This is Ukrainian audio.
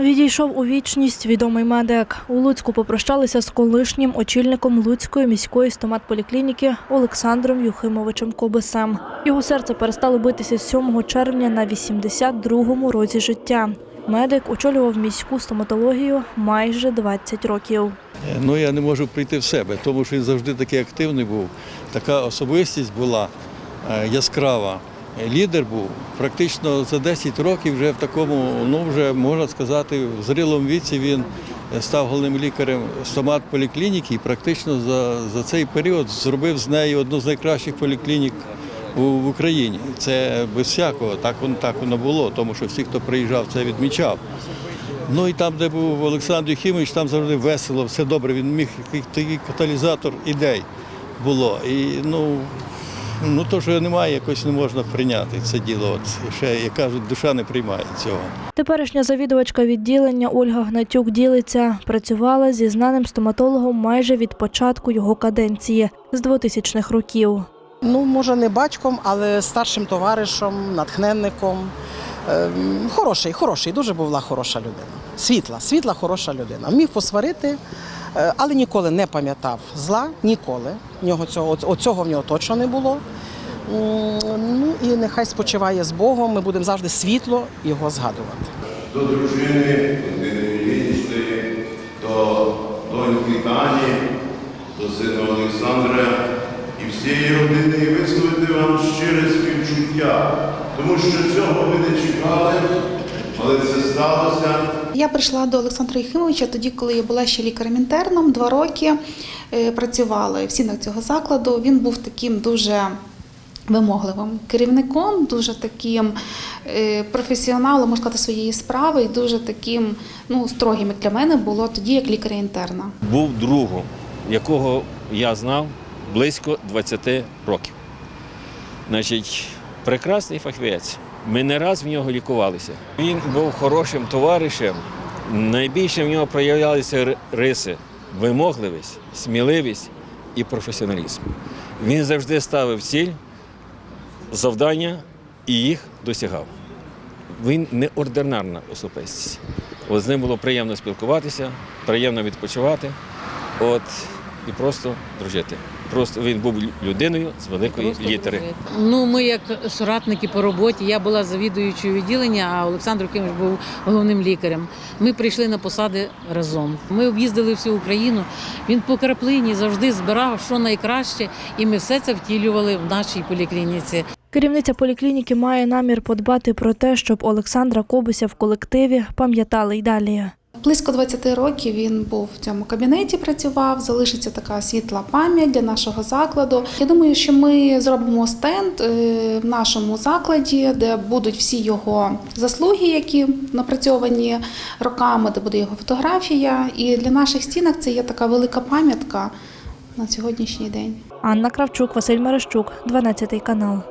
Відійшов у вічність відомий медик. У Луцьку попрощалися з колишнім очільником Луцької міської стоматполіклініки Олександром Юхимовичем Кобисем. Його серце перестало битися 7 червня на 82-му році життя. Медик очолював міську стоматологію майже 20 років. Ну я не можу прийти в себе, тому що він завжди такий активний був. Така особистість була е, яскрава. Е, Лідер був практично за 10 років вже в такому, ну вже можна сказати, в зрілому віці він став головним лікарем стомат поліклініки і практично за, за цей період зробив з неї одну з найкращих поліклінік в Україні. Це без всякого, так воно так воно було, тому що всі, хто приїжджав, це відмічав. Ну і там, де був Олександр Юхімович, там завжди весело, все добре. Він міг такий каталізатор ідей було. І ну, ну то, що немає, якось не можна прийняти це діло. От ще як кажуть, душа не приймає цього. Теперішня завідувачка відділення Ольга Гнатюк ділиться. Працювала зі знаним стоматологом майже від початку його каденції з 2000-х років. Ну, може, не батьком, але старшим товаришем, натхненником. Ем, Хороший, хороший, дуже була хороша людина. Світла, світла, хороша людина. Вмів посварити, е, але ніколи не пам'ятав зла, ніколи. В нього цього, оцього в нього точно не було. Ну і нехай спочиває з Богом. Ми будемо завжди світло його згадувати. до дружини Ірини до доньки Тані, до сина Олександра і всієї родини і висловити вам щире співчуття, тому що цього ви не чекали, але це сталося. Я прийшла до Олександра Єхимовича тоді, коли я була ще лікарем-інтерном, два роки е, працювала в стінах цього закладу. Він був таким дуже вимогливим керівником, дуже таким е, професіоналом, можна сказати, своєї справи, і дуже таким ну, строгим як для мене було тоді, як лікаря-інтерна. був другом, якого я знав близько 20 років. Значить, прекрасний фахівець. Ми не раз в нього лікувалися. Він був хорошим товаришем. Найбільше в нього проявлялися риси вимогливість, сміливість і професіоналізм. Він завжди ставив ціль, завдання і їх досягав. Він неординарна особистість. От з ним було приємно спілкуватися, приємно відпочивати, от і просто дружити. Просто він був людиною з великої Просто літери. дружити. Ну, ми як соратники по роботі. Я була завідуючою відділення, а Олександр Кимович був головним лікарем. Ми прийшли на посади разом. Ми об'їздили всю Україну. Він по краплині завжди збирав що найкраще, і ми все це втілювали в нашій поліклініці. Керівниця поліклініки має намір подбати про те, щоб Олександра Кобуся в колективі пам'ятали й далі. Близько 20 років він був в цьому кабінеті, працював. Залишиться така світла пам'ять для нашого закладу. Я думаю, що ми зробимо стенд е, в нашому закладі, де будуть всі його заслуги, які напрацьовані роками, де буде його фотографія. І для наших стінок це є така велика пам'ятка на сьогоднішній день. Анна Кравчук, Василь Мерещук, 12 канал.